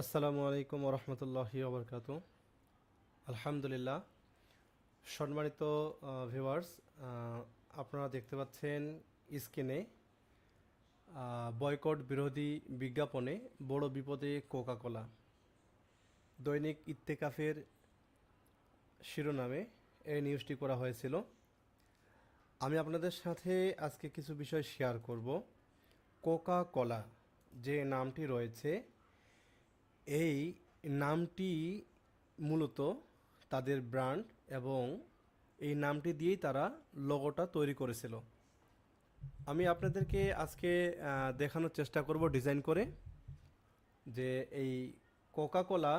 আসসালামু আলাইকুম রহমতুল্লাহি ওবরকাত। আলহামদুলিল্লাহ। সম্মানিত ভিউয়ার্স আপনারা দেখতে পাচ্ছেন স্ক্রিনে বয়কট বিরোধী বিজ্ঞাপনে বড় বিপদে কোকা কোলা দৈনিক ইত্তেকাফের শিরোনামে এই নিউজটি করা হয়েছিল। আমি আপনাদের সাথে আজকে কিছু বিষয় শেয়ার করব। কোকা কলা যে নামটি রয়েছে এই নামটি মূলত তাদের ব্র্যান্ড এবং এই নামটি দিয়েই তারা লোগোটা তৈরি করেছিল। আমি আপনাদেরকে আজকে দেখানোর চেষ্টা করব ডিজাইন করে যে এই কোকা কোলা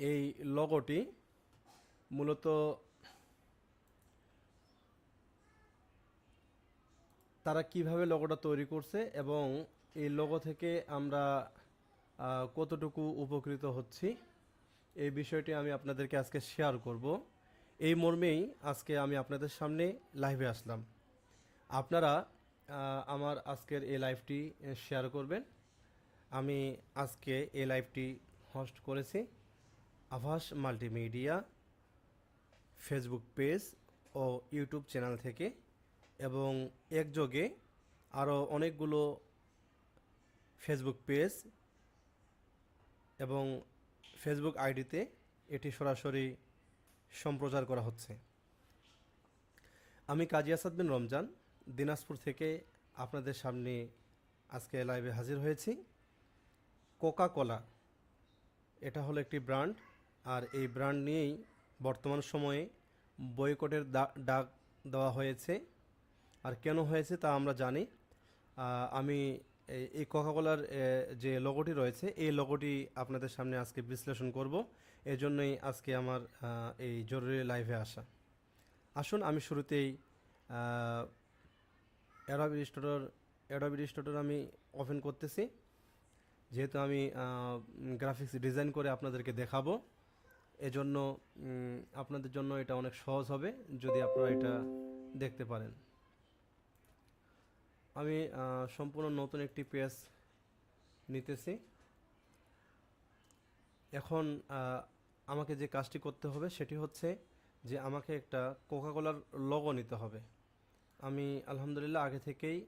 এই লোগোটি মূলত তারা কীভাবে লোগোটা তৈরি করছে এবং এই লোগো থেকে আমরা কতটুকু উপকৃত হচ্ছি, এই বিষয়টি আমি আপনাদেরকে আজকে শেয়ার করব। এই মর্মেই আজকে আমি আপনাদের সামনে লাইভে আসলাম। আপনারা আমার আজকের এই লাইভটি শেয়ার করবেন। আমি আজকে এই লাইভটি হোস্ট করেছি আভাস মাল্টিমিডিয়া ফেসবুক পেজ ও ইউটিউব চ্যানেল থেকে এবং একযোগে আরও অনেকগুলো ফেসবুক পেজ এবং ফেসবুক আইডিতে এটি সরাসরি সম্প্রচার করা হচ্ছে। আমি কাজী আসাদ বিন রমজান, দিনাজপুর থেকে আপনাদের সামনে আজকে লাইভে হাজির হয়েছি। কোকা কোলা এটা হলো একটি ব্র্যান্ড আর এই ব্র্যান্ড নিয়েই বর্তমান সময়ে বয়কটের ডাক দেওয়া হয়েছে। আর কেন হয়েছে তা আমরা জানি। আমি এই- কোকাকোলার যে লোগোটি রয়েছে, এই লোগোটি আপনাদের সামনে আজকে বিশ্লেষণ করব। এর জন্যই আজকে আমার এই জরুরি লাইভে আসা। আসুন, আমি শুরুতেই অ্যাডাবি স্টোর অ্যাডাবি স্টোর আমি ওপেন করতেছি। যেহেতু আমি গ্রাফিক্স ডিজাইন করে আপনাদেরকে দেখাবো, এজন্য আপনাদের জন্য এটা অনেক সহজ হবে, যদি আপনারা এটা দেখতে পারেন। আমি সম্পূর্ণ নতুন একটি পেজ নিতেছি। এখন আমাকে যে কাজটি করতে হবে সেটি হচ্ছে যে আমাকে একটা কোকাকোলার লগো নিতে হবে। আমি, আলহামদুলিল্লাহ, আগে থেকেই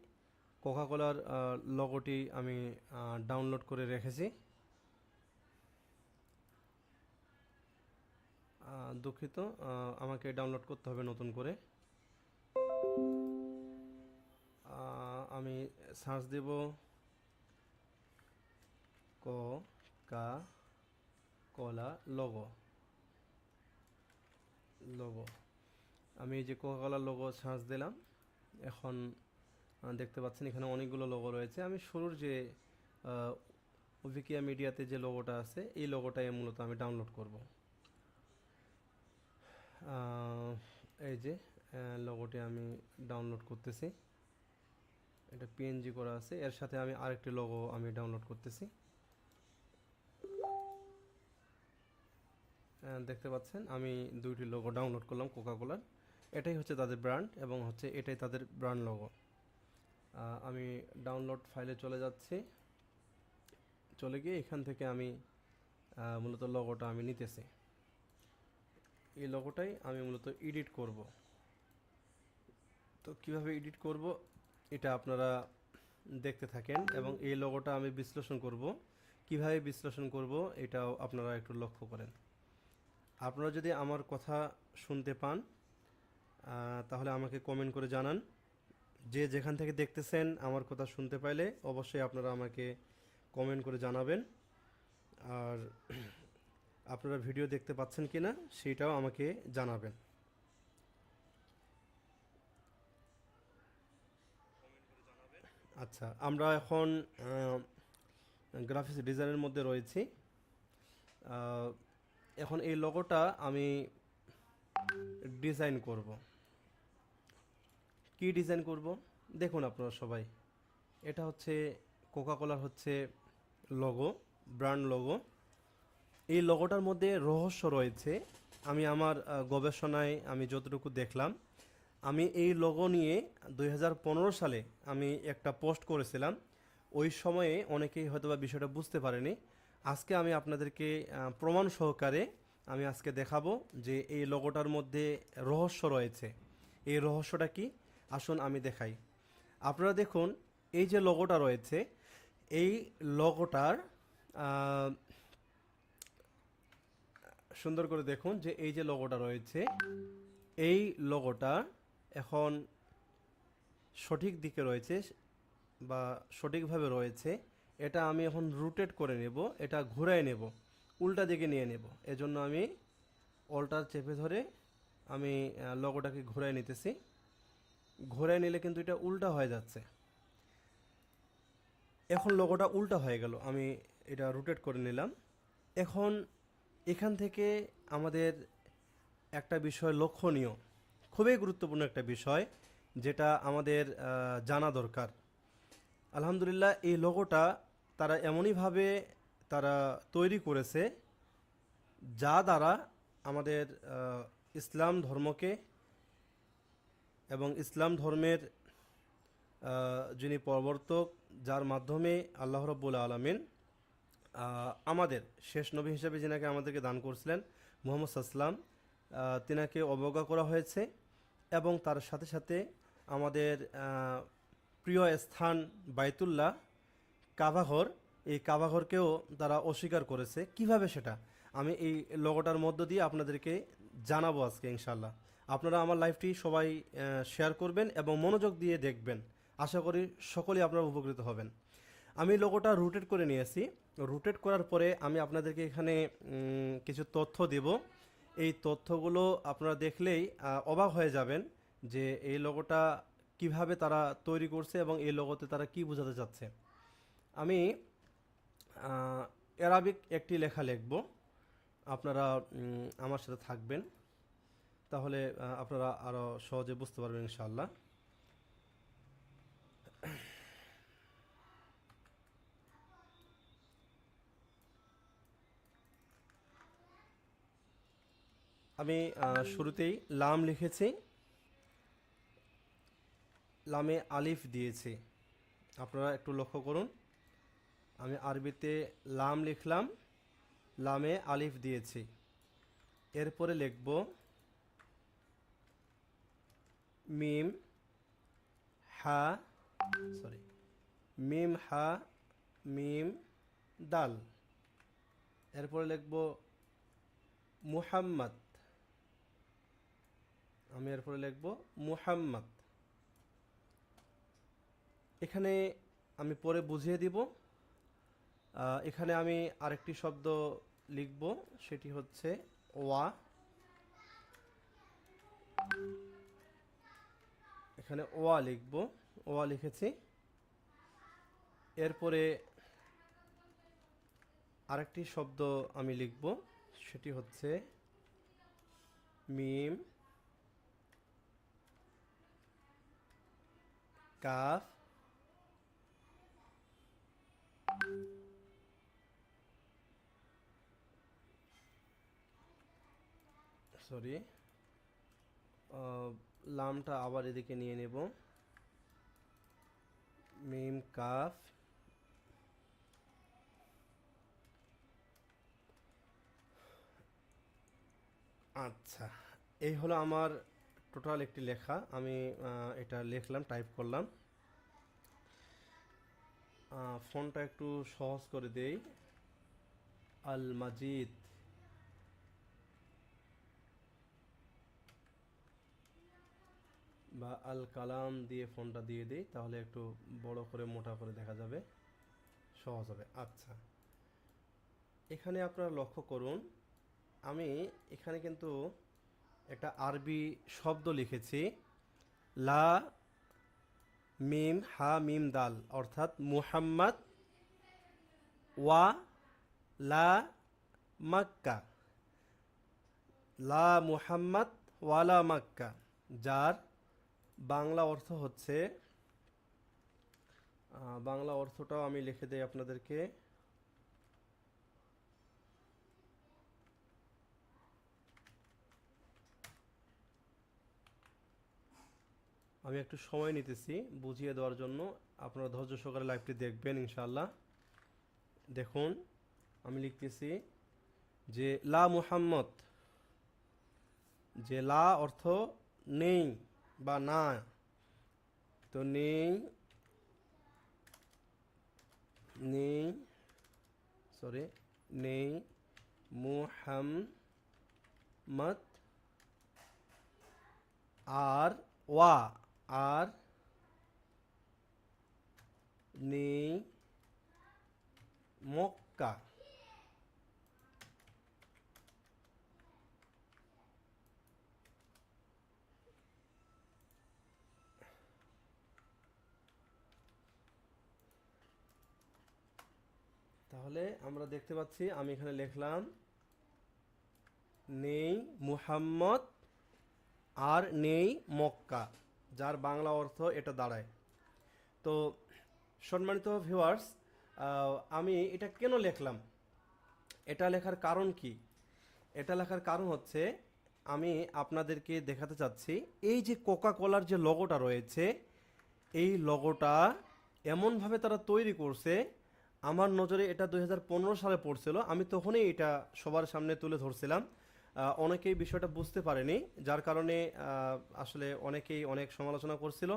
কোকাকোলার লগোটি আমি ডাউনলোড করে রেখেছি। দুঃখিত আমাকে ডাউনলোড করতে হবে নতুন করে। আমি সার্চ দেব। ক, কা, কলা লোগো লোগো আমি এই যে কোকাকোলার লোগো সার্চ দিলাম। এখন দেখতে পাচ্ছেন এখানে অনেকগুলো লোগো রয়েছে। আমি শুরুর যে উইকিয়া মিডিয়াতে যে লোগোটা আছে, এই লোগোটাই মূলত আমি ডাউনলোড করব। এই যে লোগোটি আমি ডাউনলোড করতেছি। এটা পিএনজি করা আছে। এর সাথে আমি আরেকটি লোগো আমি ডাউনলোড করতেছি। দেখতে পাচ্ছেন, আমি দুইটি লোগো ডাউনলোড করলাম কোকাকোলার এটাই হচ্ছে তাদের ব্র্যান্ড এবং হচ্ছে এটাই তাদের ব্র্যান্ড লোগো আমি ডাউনলোড ফাইলে চলে যাচ্ছি। চলে গিয়ে এখান থেকে আমি মূলত লোগোটা আমি নিতেছি। এই লোগোটাই আমি মূলত এডিট করব। তো কীভাবে এডিট করব? এটা আপনারা দেখতে থাকেন এবং এই লোগোটা আমি বিশ্লেষণ করব। কীভাবে বিশ্লেষণ করব এটাও আপনারা একটু লক্ষ্য করেন। আপনারা যদি আমার কথা শুনতে পান তাহলে আমাকে কমেন্ট করে জানান। যে যেখান থেকে দেখতেছেন আমার কথা শুনতে পাইলে অবশ্যই আপনারা আমাকে কমেন্ট করে জানাবেন। আর আপনারা ভিডিও দেখতে পাচ্ছেন কি না সেটাও আমাকে জানাবেন। আচ্ছা আমরা এখন গ্রাফিক্স ডিজাইনের মধ্যে রয়েছি। এখন এই লোগোটা আমি ডিজাইন করব। কি ডিজাইন করব? দেখুন আপনারা সবাই, এটা হচ্ছে কোকাকোলার হচ্ছে লোগো ব্র্যান্ড লোগো এই লোগোটার মধ্যে রহস্য রয়েছে। আমি আমার গবেষণায় আমি যতটুকু দেখলাম আমি এই লোগো নিয়ে দুই হাজার পনেরো সালে আমি একটা পোস্ট করেছিলাম। ওই সময়ে অনেকেই হয়তোবা বিষয়টা বুঝতে পারেনি। আজকে আমি আপনাদেরকে প্রমাণ সহকারে আমি আজকে দেখাবো যে এই লোগোটার মধ্যে রহস্য রয়েছে। এই রহস্যটা কি? আসুন আমি দেখাই। আপনারা দেখুন, এই যে লোগোটা রয়েছে, এই লোগোটার সুন্দর করে দেখুন যে এই যে লোগোটা রয়েছে, এই লোগোটা এখন সঠিক দিকে রয়েছে বা সঠিকভাবে রয়েছে, এটা আমি এখন রুটেট করে নেব, এটা ঘুরাই নেব, উল্টা দিকে নিয়ে নেব। এজন্য আমি অল্টার চেপে ধরে আমি লগোটাকে ঘুরাই নিতেছি। ঘুরাই নিলে কিন্তু এটা উল্টা হয়ে যাচ্ছে। এখন লগোটা উল্টা হয়ে গেল, আমি এটা রুটেট করে নিলাম। এখন এখান থেকে আমাদের একটা বিষয় লক্ষণীয়। খুবই গুরুত্বপূর্ণ একটা বিষয় যেটা আমাদের জানা দরকার। আলহামদুলিল্লাহ এই লোগোটা তারা এমনইভাবে তারা তৈরি করেছে যা দ্বারা আমাদের ইসলাম ধর্মকে এবং ইসলাম ধর্মের যিনি প্রবর্তক যার মাধ্যমে আল্লাহ রব্বুল আলমিন আমাদের শেষ নবী হিসেবে যিনাকে আমাদেরকে দান করছিলেন, মোহাম্মদ সাল্লাম তিনাকে অবজ্ঞা করা হয়েছে। এবং তার সাথে সাথে আমাদের প্রিয় স্থান বাইতুল্লাহ কাভাঘর এই কাভাঘরকেও তারা অস্বীকার করেছে। কীভাবে সেটা? আমি এই লগোটার মধ্য দিয়ে আপনাদেরকে জানাব আজকে ইনশাল্লাহ আপনারা আমার লাইভটি সবাই শেয়ার করবেন এবং মনোযোগ দিয়ে দেখবেন। আশা করি সকলেই আপনারা উপকৃত হবেন। আমি লোগোটা রুটেট করে নিয়েছি। রুটেট করার পরে আমি আপনাদেরকে এখানে কিছু তথ্য দেব। এই তথ্যগুলো আপনারা দেখলেই অবাক হয়ে যাবেন যে এই লোগোটা কীভাবে তারা তৈরি করছে এবং এই লোগোতে তারা কি বোঝাতে চাচ্ছে। আমি অ্যারাবিক একটি লেখা লিখব। আপনারা আমার সাথে থাকবেন। তাহলে আপনারা আরও সহজে বুঝতে পারবেন ইনশাআল্লাহ। আমি শুরুতেই লাম লিখেছি। লামে আলিফ দিয়েছি। আপনারা একটু লক্ষ্য করুন। আমি আরবিতে লাম লিখলাম, লামে আলিফ দিয়েছি। এরপরে লিখব, মিম হা সরি মিম হা, মিম দাল। এরপরে লিখব, মুহাম্মদ। আমি এরপরে লিখব মুহাম্মদ। এখানে আমি পরে বুঝিয়ে দিব। এখানে আমি আরেকটি শব্দ লিখব, সেটি হচ্ছে ওয়া। এখানে ওয়া লিখব, ওয়া লিখেছি। এরপরে আরেকটি শব্দ আমি লিখব, সেটি হচ্ছে মিম। কাফ সরি লামটা আবার এদিকে নিয়ে নেব। মিম কাফ আচ্ছা এই হলো আমার টোটাল একটি লেখা। আমি এটা লিখলাম, টাইপ করলাম। ফোনটা একটু সহজ করে দেই। আল মাজিদ। বা আল কালাম দিয়ে ফোনটা দিয়ে দিই, তাহলে একটু বড় করে, মোটা করে দেখা যাবে। সহজ হবে। আচ্ছা। এখানে আপনারা লক্ষ্য করুন, আমি এখানে কিন্তু একটা আরবি শব্দ লিখেছি। লা, মিম, হা, মিম, দাল। অর্থাৎ মুহাম্মদ ওয়া লা মাক্কা। লা মুহাম্মদ ওয়ালা মাক্কা, যার বাংলা অর্থ হচ্ছে বাংলা অর্থটাও আমি লিখে দেই আপনাদেরকে। আমি একটু সময় নিতেছি, বুঝিয়ে দেওয়ার জন্য। আপনারা ধৈর্য সহকারে লাইভটি দেখবেন ইনশাল্লাহ দেখুন, আমি লিখতেছি যে, লা মুহাম্মদ, যে লা অর্থ নেই বা না, তো নেই নেই সরি নেই, মুহাম্মদ আর ওয়া। আর নেই মক্কা। তাহলে আমরা দেখতে পাচ্ছি, আমি এখানে লিখলাম, নেই মুহাম্মদ আর নেই মক্কা। যার বাংলা অর্থ এটা দাঁড়ায়। তো সম্মানিত ভিউয়ার্স আমি এটা কেন লেখলাম? এটা লেখার কারণ কি? এটা লেখার কারণ হচ্ছে, আমি আপনাদেরকে দেখাতে চাচ্ছি, এই যে কোকা কোলার যে লগোটা রয়েছে, এই লগোটা এমনভাবে তারা তৈরি করছে, আমার নজরে এটা দু হাজার পনেরো সালে পড়ছিল, আমি তখনই এটা সবার সামনে তুলে ধরছিলাম। অনেকেই বিষয়টা বুঝতে পারেনি, যার কারণে আসলে অনেকেই অনেক সমালোচনা করছিল।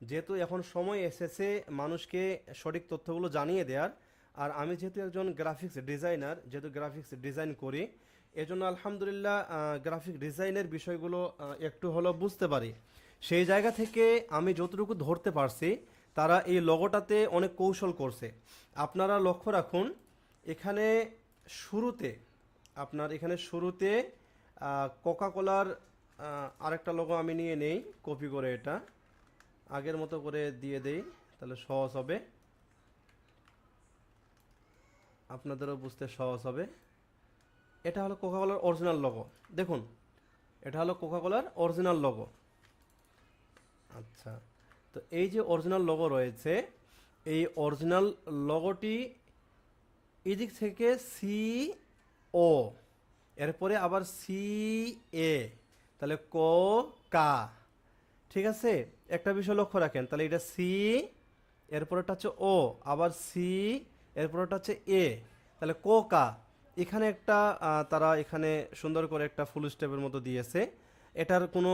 যেহেতু এখন সময় এসেছে মানুষকে সঠিক তথ্যগুলো জানিয়ে দেওয়ার আর আমি যেহেতু একজন গ্রাফিক্স ডিজাইনার যেহেতু গ্রাফিক্স ডিজাইন করি, এজন্য আলহামদুলিল্লাহ গ্রাফিক ডিজাইনের বিষয়গুলো একটু হলেও বুঝতে পারি। সেই জায়গা থেকে আমি যতটুকু ধরতে পারছি, তারা এই লগোটাতে অনেক কৌশল করছে। আপনারা লক্ষ্য রাখুন, এখানে শুরুতে আপনার এখানে শুরুতে কোকা কোলার আরেকটা লোগো আমি নিয়ে নেই কপি করে এটা। আগের মতো করে দিয়ে দেই, তাহলে সহজ হবে। আপনাদেরও বুঝতে সহজ হবে। এটা হলো কোকা কোলার অরিজিনাল লগো দেখুন, এটা হলো কোকা কোলার অরিজিনাল লগো আচ্ছা তো এই যে অরিজিনাল লগো রয়েছে, এই অরিজিনাল লগোটি এদিক থেকে সি ও। এরপরে আবার সি এ তাহলে ক, কা। ঠিক আছে? একটা বিষয় লক্ষ্য রাখেন, তাহলে এটা সি এরপরেটা হচ্ছে ও, আবার সি এরপরেটা হচ্ছে এ। তাহলে কো, কা। এখানে একটা তারা এখানে সুন্দর করে একটা ফুল স্টেপের মতো দিয়েছে। এটার কোনো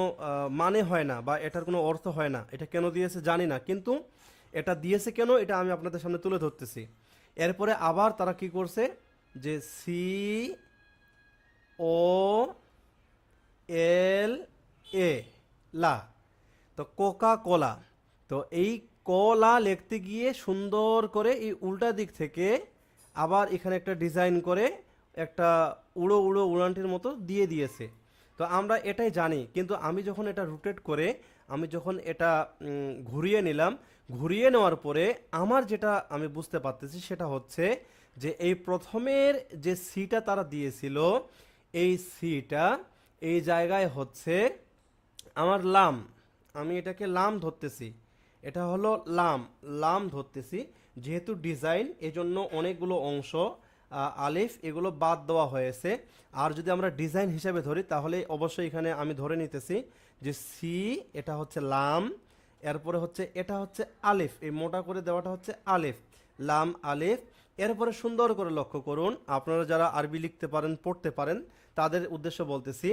মানে হয় না বা এটার কোনো অর্থ হয় না। এটা কেন দিয়েছে জানি না, কিন্তু এটা দিয়েছে কেন, এটা আমি আপনাদের সামনে তুলে ধরতেছি। এরপরে আবার তারা কি করছে? যে সি, ও, এল, এ, লা। তো কোকা কোলা তো এই কলা লিখতে গিয়ে সুন্দর করে এই উল্টা দিক থেকে আবার এখানে একটা ডিজাইন করে একটা উড়ো উড়ো উড়ানটির মতো দিয়ে দিয়েছে। তো আমরা এটাই জানি, কিন্তু আমি যখন এটা রুটেট করে, আমি যখন এটা ঘুরিয়ে নিলাম, ঘুরিয়ে নেওয়ার পরে আমার যেটা আমি বুঝতে পারতেছি সেটা হচ্ছে যে এই প্রথমের যে সিটা তারা দিয়েছিল, এই সিটা এই জায়গায় হচ্ছে আমার লাম। আমি এটাকে লাম ধরতেছি। এটা হলো লাম। লাম ধরতেছি। যেহেতু ডিজাইন, এজন্য অনেকগুলো অংশ আলিফ, এগুলো বাদ দেওয়া হয়েছে। আর যদি আমরা ডিজাইন হিসাবে ধরি, তাহলে অবশ্যই এখানে আমি ধরে নিতেছি যে সি, এটা হচ্ছে লাম। এরপরে হচ্ছে, এটা হচ্ছে আলিফ। এই মোটা করে দেওয়াটা হচ্ছে আলিফ। লাম, আলিফ। এরপরে সুন্দর করে লক্ষ্য করুন, আপনারা যারা আরবি লিখতে পারেন, পড়তে পারেন, তাদের উদ্দেশ্য বলতেছি,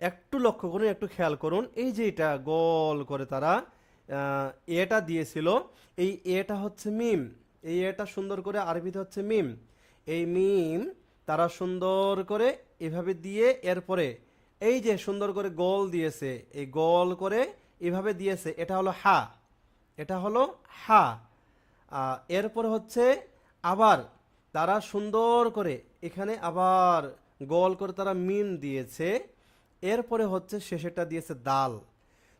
একটু লক্ষ্য করুন, একটু খেয়াল করুন, এই যে এটা গোল করে তারা এটা দিয়েছিল, এই এটা হচ্ছে মিম, এই এটা সুন্দর করে আরবিতে হচ্ছে মিম, এই মিম তারা সুন্দর করে এভাবে দিয়ে এরপরে, এই যে সুন্দর করে গোল দিয়েছে, এই গোল করে এভাবে দিয়েছে, এটা হলো হা, এটা হলো হা এরপরে হচ্ছে আবার তারা সুন্দর করে এখানে আবার গোল করে তারা মিম দিয়েছে। এরপরে হচ্ছে শেষেরটা দিয়েছে দাল।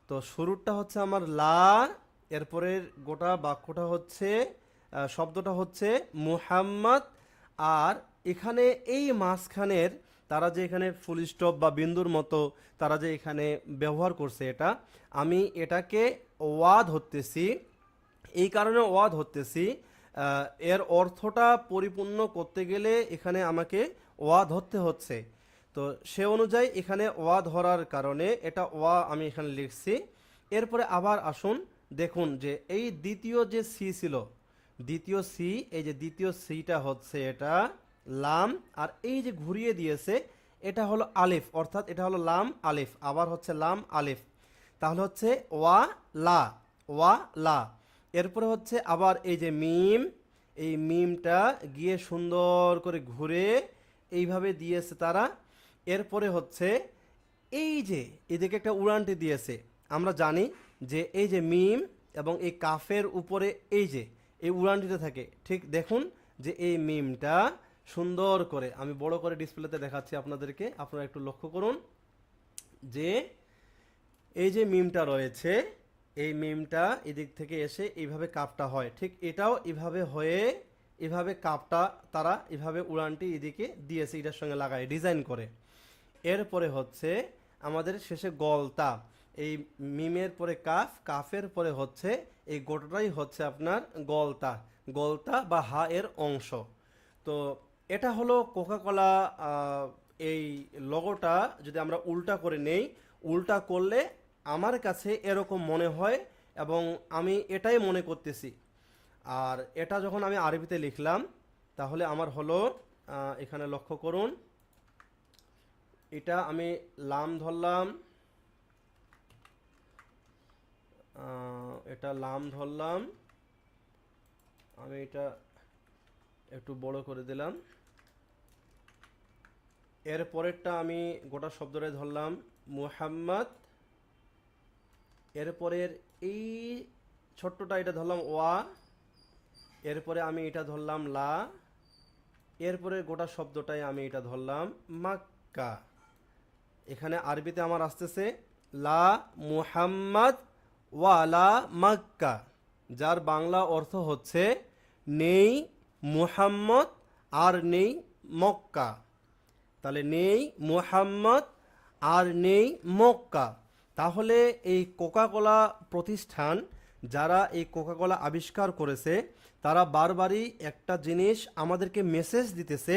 তো শুরুরটা হচ্ছে আমার লা এরপরের গোটা বাক্যটা হচ্ছে শব্দটা হচ্ছে মুহাম্মদ। আর এখানে এই মাঝখানের তারা যে এখানে ফুল স্টপ বা বিন্দুর মতো তারা যে এখানে ব্যবহার করছে এটা আমি এটাকে ওয়া ধরতেছি। এই কারণে ওয়া ধরতেছি। আহ, এর অর্থটা পরিপূর্ণ করতে গেলে এখানে আমাকে ওয়া ধরতে হচ্ছে। তো সে অনুযায়ী এখানে ওয়া ধরার কারণে এটা ওয়া আমি এখানে লিখছি। এরপরে আবার আসুন, দেখুন যে এই দ্বিতীয় যে সি ছিল, দ্বিতীয় সি, এই যে দ্বিতীয় সিটা হচ্ছে এটা লাম, আর এই যে ঘুরিয়ে দিয়েছে, এটা হলো আলিফ, অর্থাৎ এটা হলো লাম, আলিফ, আবার হচ্ছে লাম, আলিফ। তাহলে হচ্ছে ওয়া লা ওয়া লা। এরপরে হচ্ছে আবার এই যে মিম, এই মিমটা গিয়ে সুন্দর করে ঘুরে এইভাবে দিয়েছে তারা। এরপরে হচ্ছে এই যে এদিকে একটা উড়ানটি দিয়েছে। আমরা জানি যে এই যে মিম এবং এই কাফের উপরে এই যে এই উড়ানটিতে থাকে, ঠিক দেখুন যে এই মিমটা সুন্দর করে, আমি বড় করে ডিসপ্লেতে দেখাচ্ছি আপনাদেরকে, আপনারা একটু লক্ষ্য করুন যে এই যে মিমটা রয়েছে এই মিমটা এদিক থেকে এসে এইভাবে কাপটা হয়। ঠিক এটাও এভাবে হয়ে, এভাবে কাপটা তারা এভাবে উড়ানটি এদিকে দিয়েছে এটার সঙ্গে লাগায়, ডিজাইন করে। এরপরে হচ্ছে আমাদের শেষে গলতা। এই মিমের পরে কাফ, কাফের পরে হচ্ছে এই গোটাটাই হচ্ছে আপনার গলতা। গলতা বা হা এর অংশ। তো এটা হলো কোকাকোলা এই লগোটা যদি আমরা উল্টা করে নেই, উল্টা করলে আমার কাছে এরকম মনে হয় এবং আমি এটাই মনে করতেছি। আর এটা যখন আমি আরবিতে লিখলাম, তাহলে আমার হলো এখানে লক্ষ্য করুন। এটা আমি লাম ধরলাম। এটা লাম ধরলাম। আমি এটা একটু বড় করে দিলাম। এর পরেরটা আমি গোটা শব্দটাই ধরলাম। মুহাম্মদ এরপরের এই ছোট্টটা এটা ধরলাম ওয়া, এরপরে আমি এটা ধরলাম লা, এরপরে গোটা শব্দটাই আমি এটা ধরলাম মাক্কা। এখানে আরবিতে আমার আসতেছে লা মুহাম্মদ ওয়ালা মাক্কা, যার বাংলা অর্থ হচ্ছে নেই মুহাম্মদ আর নেই মক্কা। তাহলে নেই মুহাম্মদ আর নেই মক্কা। তাহলে এই কোকাকোলা প্রতিষ্ঠান যারা এই কোকাকোলা আবিষ্কার করেছে, তারা বারবারই একটা জিনিস আমাদেরকে মেসেজ দিতেছে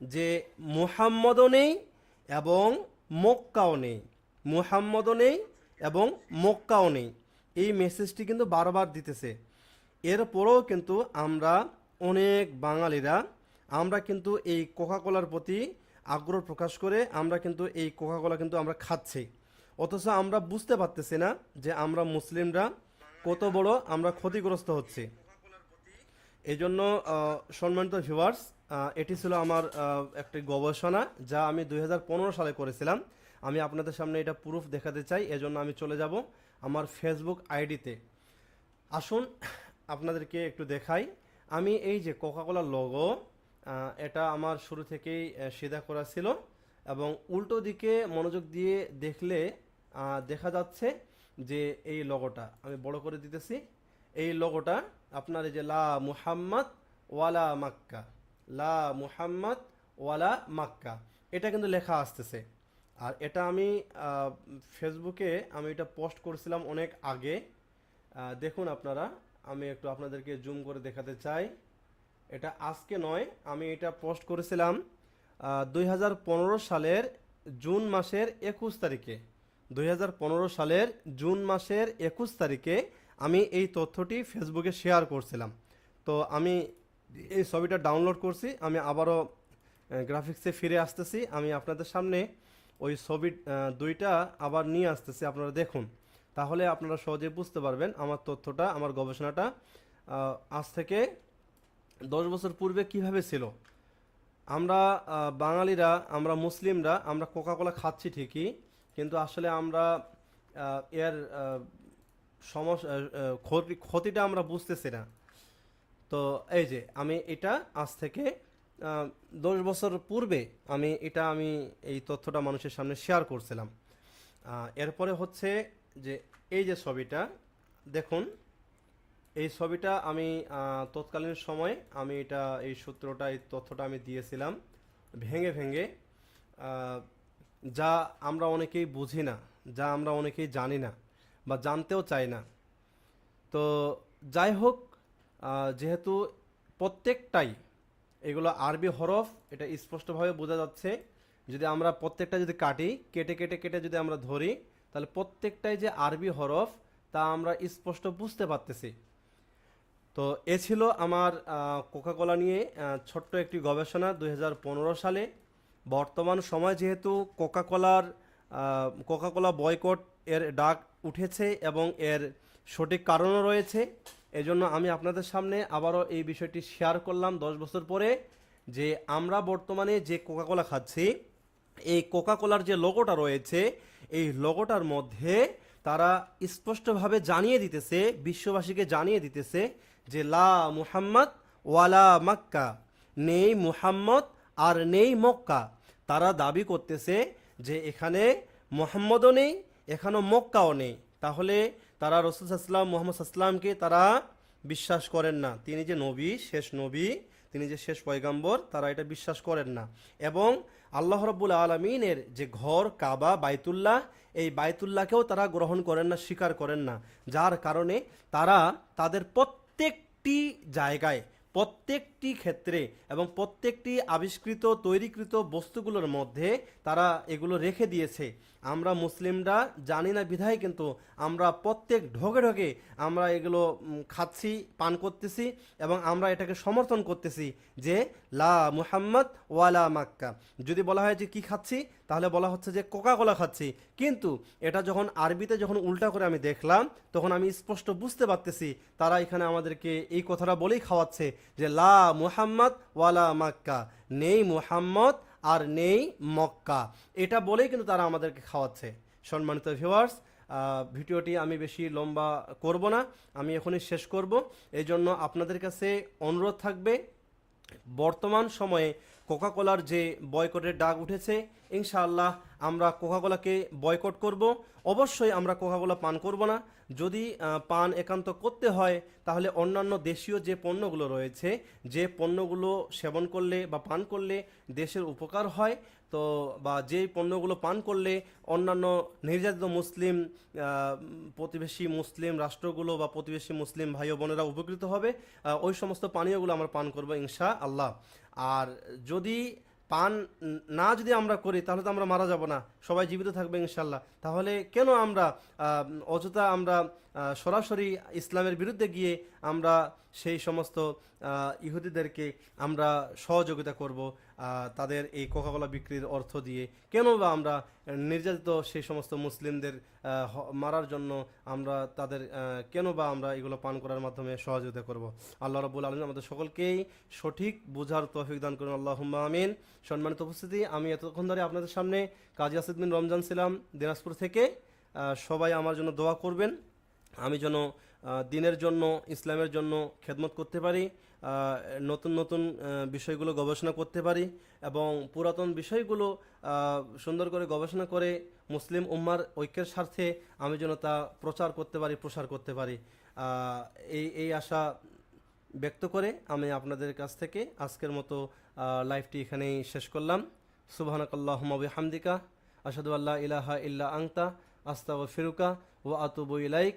যে মুহাম্মদও নেই এবং মক্কাও নেই। মুহাম্মদও নেই এবং মক্কাও নেই। এই মেসেজটি কিন্তু বারবার দিতেছে। এরপরেও কিন্তু আমরা অনেক বাঙালিরা, আমরা কিন্তু এই কোকাকোলার প্রতি আগ্রহ প্রকাশ করে আমরা কিন্তু এই কোকাকোলা কিন্তু আমরা খাচ্ছি। অথচ আমরা বুঝতে পারতেছি না যে আমরা মুসলিমরা কত বড় আমরা ক্ষতিগ্রস্ত হচ্ছি। এই জন্য সম্মানিত ভিউয়ার্স এটি ছিল আমার একটি গবেষণা যা আমি দু হাজার পনেরো সালে করেছিলাম। আমি আপনাদের সামনে এটা প্রুফ দেখাতে চাই, এজন্য আমি চলে যাব আমার ফেসবুক আইডিতে। আসুন, আপনাদেরকে একটু দেখাই। আমি এই যে কোকাকোলার লোগো এটা আমার শুরু থেকেই সিধা করা ছিল এবং উল্টো দিকে মনোযোগ দিয়ে দেখলে দেখা যাচ্ছে যে এই লোগোটা আমি বড় করে দিতেছি। এই লোগোটা আপনার এই যে লা মুহাম্মদ ওয়ালা মাক্কা। লা মুহাম্মদ ওয়ালা মাক্কা। এটা কিন্তু লেখা আসতেছে। আর এটা আমি ফেসবুকে আমি এটা পোস্ট করেছিলাম অনেক আগে। দেখুন আপনারা, আমি একটু আপনাদেরকে জুম করে দেখাতে চাই। এটা আজকে নয়, আমি এটা পোস্ট করেছিলাম দুই হাজার পনেরো সালের জুন মাসের একুশ তারিখে। দুই হাজার পনেরো সালের জুন মাসের একুশ তারিখে আমি এই তথ্যটি ফেসবুকে শেয়ার করছিলাম। তো আমি এই ছবিটা ডাউনলোড করছি, আমি আবারও গ্রাফিক্সে ফিরে আসতেছি। আমি আপনাদের সামনে ওই ছবি দুইটা আবার নিয়ে আসতেছি, আপনারা দেখুন। তাহলে আপনারা সহজে বুঝতে পারবেন আমার তথ্যটা, আমার গবেষণাটা আজ থেকে দশ বছর পূর্বে কীভাবে ছিল। আমরা বাঙালিরা, আমরা মুসলিমরা, আমরা কোকাকোলা খাচ্ছি ঠিকই কিন্তু আসলে আমরা এর সমস্যা ক্ষতি, ক্ষতিটা আমরা বুঝতেছি না। তো এই যে আমি এটা আজ থেকে দশ বছর পূর্বে আমি এটা আমি এই তথ্যটা মানুষের সামনে শেয়ার করছিলাম। এরপরে হচ্ছে যে এই যে ছবিটা, দেখুন, এই ছবিটা আমি তৎকালীন সময় আমি এটা, এই সূত্রটা, এই তথ্যটা আমি দিয়েছিলাম, ভেঙে ভেঙে যা আমরা অনেকেই বুঝি না, যা আমরা অনেকেই জানি না বা জানতেও চাই না। তো যাই হোক যেহেতু প্রত্যেকটাই, এগুলো আরবি হরফ, এটা স্পষ্টভাবে বোঝা যাচ্ছে, যদি আমরা প্রত্যেকটা যদি কাটি, কেটে কেটে কেটে যদি আমরা ধরি, তাহলে প্রত্যেকটাই যে আরবি হরফ, তা আমরা স্পষ্ট বুঝতে পারতেছি। তো এ ছিল আমার কোকাকোলা নিয়ে ছোট্ট একটি গবেষণা দু হাজার পনেরো সালে। বর্তমান সময় যেহেতু কোকাকোলার কোকাকোলা বয়কট এর ডাক উঠেছে এবং এর সঠিক কারণও রয়েছে, এজন্য আমি আপনাদের সামনে আবারও এই বিষয়টি শেয়ার করলাম দশ বছর পরে যে আমরা বর্তমানে যে কোকাকোলা খাচ্ছি, এই কোকাকোলার যে লোগোটা রয়েছে, এই লোগোটার মধ্যে তারা স্পষ্টভাবে জানিয়ে দিতেছে, বিশ্ববাসীকে জানিয়ে দিতেছে যে লা মুহাম্মদ ওয়ালা মাক্কা, নেই মুহাম্মদ আর নেই মক্কা। তারা দাবি করতেছে যে এখানে মোহাম্মদও নেই, এখানেও মক্কাও নেই। তাহলে তারা রসুল সাল্লাম মোহাম্মদ সাল্লামকে তারা বিশ্বাস করেন না। তিনি যে নবী, শেষ নবী, তিনি যে শেষ পয়গাম্বর, তারা এটা বিশ্বাস করেন না। এবং আল্লাহ রব্বুল আলমিনের যে ঘর কাবা, বাইতুল্লাহ, এই বাইতুল্লাহকেও তারা গ্রহণ করেন না, স্বীকার করেন না। যার কারণে তারা তাদের প্রত্যেকটি জায়গায় প্রত্যেকটি ক্ষেত্রে এবং প্রত্যেকটি আবিষ্কৃত তৈরিকৃত বস্তুগুলোর মধ্যে তারা এগুলো রেখে দিয়েছে। আমরা মুসলিমরা জানি না বিধায়, কিন্তু আমরা প্রত্যেক ঢোকে ঢোকে আমরা এগুলো খাচ্ছি, পান করতেছি এবং আমরা এটাকে সমর্থন করতেছি যে লা মুহাম্মদ ওয়ালা মাক্কা। যদি বলা হয় যে কি খাচ্ছি, তাহলে বলা হচ্ছে যে কোকা কোলা খাচ্ছি। কিন্তু এটা যখন আরবিতে যখন উল্টা করে আমি দেখলাম, তখন আমি স্পষ্ট বুঝতে পারতেছি তারা এখানে আমাদেরকে এই কথাটা বলেই খাওয়াচ্ছে যে লা মুহাম্মদ ওয়ালা মাক্কা। নেই মুহাম্মদ আর নেই মক্কা। এটা বলেই কিন্তু তারা আমাদেরকে খাওয়াচ্ছে। সম্মানিত ভিউয়ার্স ভিডিওটি আমি বেশি লম্বা করব না, আমি এখনই শেষ করব। এই জন্য আপনাদের কাছে অনুরোধ থাকবে, বর্তমান সময়ে কোকাকোলার যে বয়কটের ডাক উঠেছে, ইনশাআল্লাহ আমরা কোকাকোলাকে বয়কট করব। অবশ্যই আমরা কোকাকোলা পান করব না। যদি পান একান্ত করতে হয়, তাহলে অন্যান্য দেশীয় যে পণ্যগুলো রয়েছে, যে পণ্যগুলো সেবন করলে বা পান করলে দেশের উপকার হয়, তো, বা যেই পণ্যগুলো পান করলে অন্যান্য নির্যাতিত মুসলিম প্রতিবেশী মুসলিম রাষ্ট্রগুলো বা প্রতিবেশী মুসলিম ভাই বোনেরা উপকৃত হবে। ওই সমস্ত পানীয়গুলো আমরা পান করব ইনশা আল্লাহ আর যদি পান না যদি আমরা করি, তাহলে তো আমরা মারা যাব না। সবাই জীবিত থাকবে ইনশাল্লাহ। তাহলে কেন আমরা অযথা আমরা সরাসরি ইসলামের বিরুদ্ধে গিয়ে আমরা সেই সমস্ত ইহুদিদেরকে আমরা সহযোগিতা করব তাদের এই কোকাকোলা বিক্রির অর্থ দিয়ে। কেন বা আমরা নির্যাতিত সেই সমস্ত মুসলিমদের মারার জন্য আমরা তাদের কেন বা আমরা এগুলো পান করার মাধ্যমে সহযোগিতা করব। আল্লাহ রবুল আলম আমাদের সকলকেই সঠিক বোঝার তৌফিক দান করুন। আল্লাহ আমিন। সম্মানিত উপস্থিতি, আমি এতক্ষণ ধরে আপনাদের সামনে কাজী আসাদুদ্দিন রমজান ছিলাম। দিনাজপুর থেকে সবাই আমার জন্য দোয়া করবেন। আমি যেন দিনের জন্য ইসলামের জন্য খেদমত করতে পারি নতুন নতুন বিষয়গুলো গবেষণা করতে পারি এবং পুরাতন বিষয়গুলো সুন্দর করে গবেষণা করে মুসলিম উম্মার ঐক্যের স্বার্থে আমি যেন তা প্রচার করতে পারি প্রসার করতে পারি। এই এই আশা ব্যক্ত করে আমি আপনাদের কাছ থেকে আজকের মতো আহ, লাইভটি এখানেই শেষ করলাম। সুবাহানাকাল্লাহ হামদিকা আসাদু আল্লাহ ইলাহা ইল্লা আংতা আস্তাগ ফিরুকা ও আতুবু ইলাইক।